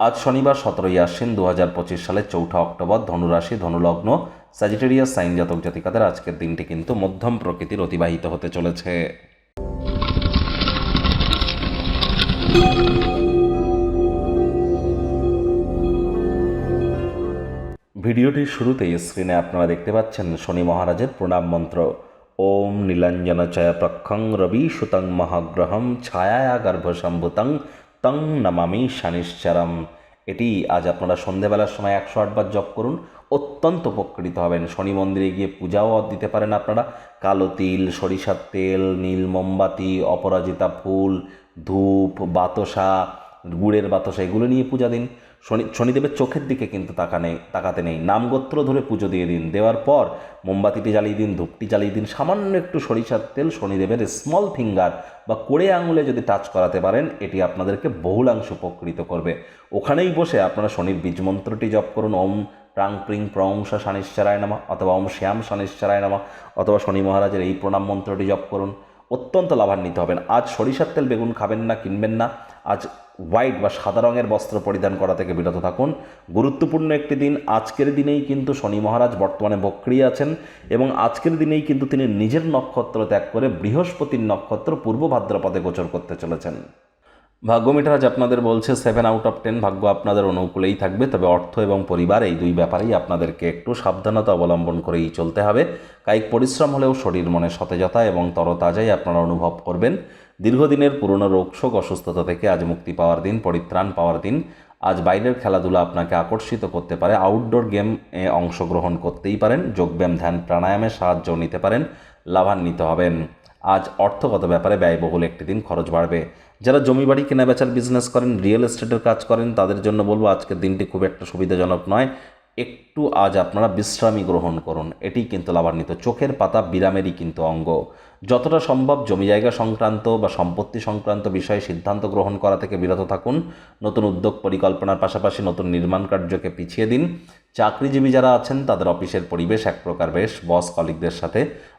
আজ শনিবার সতেরোই আশ্বিন দু হাজার পঁচিশ সালের চৌঠা অক্টোবর ধনুরাশি, ধনুলগ্ন স্যাজিটেরিয়াস সাইন জাতক জাতিকাদের আজকের দিনটি কিন্তু মধ্যম প্রকৃতির অতিবাহিত হতে চলেছে। ভিডিওটির শুরুতেই স্ক্রিনে আপনারা দেখতে পাচ্ছেন শনি মহারাজের প্রণাম মন্ত্র। ওম নীলাঞ্জন চয় প্রক্ষং রবি সুতং মহাগ্রহম ছায়া গর্ভ গর্ভসম্ভুতং তং নমামি শানিশ্চরম। এটি আজ আপনারা সন্ধেবেলার সময় একশো আটবার জপ করুন। অত্যন্ত উপকৃত হবেন। শনি মন্দিরে গিয়ে পূজাও দিতে পারেন আপনারা। কালো তিল, সরিষার তেল, নীল মোমবাতি, অপরাজিতা ফুল, ধূপ, বাতসা, গুড়ের বাতসা, এগুলো নিয়ে পূজা দিন। শনি, শনিদেবের চোখের দিকে কিন্তু তাকা নেই তাকাতে নেই। নামগোত্র ধরে পুজো দিয়ে দিন। দেওয়ার পর মোমবাতিটি জ্বালিয়ে দিন, ধূপটি জ্বালিয়ে দিন, সামান্য একটু সরিষার তেল, শনিদেবের স্মল ফিঙ্গার বা কোড়ে আঙুলে যদি টাচ করাতে পারেন, এটি আপনাদেরকে বহুলাংশ উপকৃত করবে। ওখানেই বসে আপনারা শনির বীজ মন্ত্রটি জপ করুন। ওম প্রাং প্রিং প্রংসা শানিশ্চরায় নামা অথবা ওম শ্যাম শানিশ্চরায় নামা অথবা শনি মহারাজের এই প্রণাম মন্ত্রটি জপ করুন। অত্যন্ত লাভান্বিত হবেন। আজ সরিষার তেল বেগুন খাবেন না, কিনবেন না। আজ হোয়াইট বা সাদা রঙের বস্ত্র পরিধান করা থেকে বিরত থাকুন। গুরুত্বপূর্ণ একটি দিন আজকের দিনেই কিন্তু শনি মহারাজ বর্তমানে বক্রিয়ে আছেন এবং আজকের দিনেই কিন্তু তিনি নিজের নক্ষত্র ত্যাগ করে বৃহস্পতির নক্ষত্র পূর্ব ভাদ্রপদে গোচর করতে চলেছেন। ভাগ্য মিটার আজ আপনাদের বলছে সেভেন আউট অফ টেন ভাগ্য আপনাদের অনুকূলেই থাকবে, তবে অর্থ এবং পরিবার এই দুই ব্যাপারেই আপনাদেরকে একটু সাবধানতা অবলম্বন করেই চলতে হবে। কায়িক পরিশ্রম হলেও শরীর মনে সতেজতা এবং তরতাজাই আপনারা অনুভব করবেন। দীর্ঘদিনের পুরনো রোগশোক অসুস্থতা থেকে আজ মুক্তি পাওয়ার দিন, পরিত্রাণ পাওয়ার দিন, আজ বাইরের খেলাধুলা আপনাকে আকর্ষিত করতে পারে আউটডোর গেম এ অংশগ্রহণ করতেই পারেন, যোগব্যায়াম, ধ্যান, প্রাণায়ামের সাহায্য নিতে পারেন, লাভান্বিত হবেন। আজ অর্থগত ব্যাপারে ব্যয়বহুল একটি দিন খরচ বাড়বে। যারা জমি বাড়ি কেনাবেচার বিজনেস করেন রিয়েল এস্টেটের কাজ করেন, তাদের জন্য বলব আজকের দিনটি খুব একটা সুবিধাজনক নয়। একটু আজ আপনারা বিশ্রামী গ্রহণ করুন। এটি কিন্তু লাভান্বিত। চোখের পাতা বিরামেরই কিন্তু অঙ্গ। যতটা সম্ভব জমি জায়গা সংক্রান্ত বা সম্পত্তি সংক্রান্ত বিষয়ে সিদ্ধান্ত গ্রহণ করা থেকে বিরত থাকুন। নতুন উদ্যোগ পরিকল্পনার পাশাপাশি নতুন নির্মাণ কার্যকে পিছিয়ে দিন। চাকরিজীবী যারা আছেন, তাদের অফিসের পরিবেশ এক প্রকার বেশ। বস কলিগদের সাথে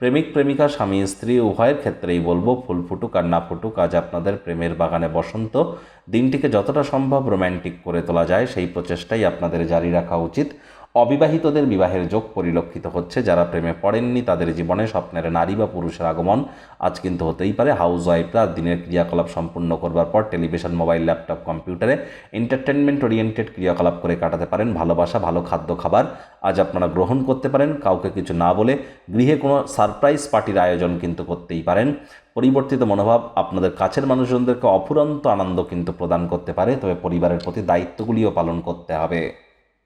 প্রেমিক, প্রেমিকা, স্বামী, স্ত্রী, উভয়ের ক্ষেত্রেই বলব, ফুল ফুটুক আর না ফুটুক, আজ আপনাদের প্রেমের বাগানে বসন্ত। দিনটিকে যতটা সম্ভব রোম্যান্টিক করে তোলা যায়, সেই প্রচেষ্টাই আপনাদের জারি রাখা উচিত। অবিবাহিতদের বিবাহের যোগ পরিলক্ষিত হচ্ছে। যারা প্রেমে পড়েননি, তাদের জীবনে স্বপ্নের নারী বা পুরুষের আগমন আজ কিন্তু হতেই পারে। হাউস ওয়াইফরা দিনের ক্রিয়াকলাপ সম্পূর্ণ করবার পর টেলিভিশন, মোবাইল, ল্যাপটপ, কম্পিউটারে এন্টারটেনমেন্ট ওরিয়েন্টেড ক্রিয়াকলাপ করে কাটাতে পারেন। ভালোবাসা, ভালো খাদ্য, খাবার আজ আপনারা গ্রহণ করতে পারেন। কাউকে কিছু না বলে গৃহে কোনো সারপ্রাইজ পার্টির আয়োজন কিন্তু করতেই পারেন। পরিবর্তিত মনোভাব আপনাদের কাছের মানুষজনদেরকে অফুরন্ত আনন্দ কিন্তু প্রদান করতে পারে। তবে পরিবারের প্রতি দায়িত্বগুলিও পালন করতে হবে।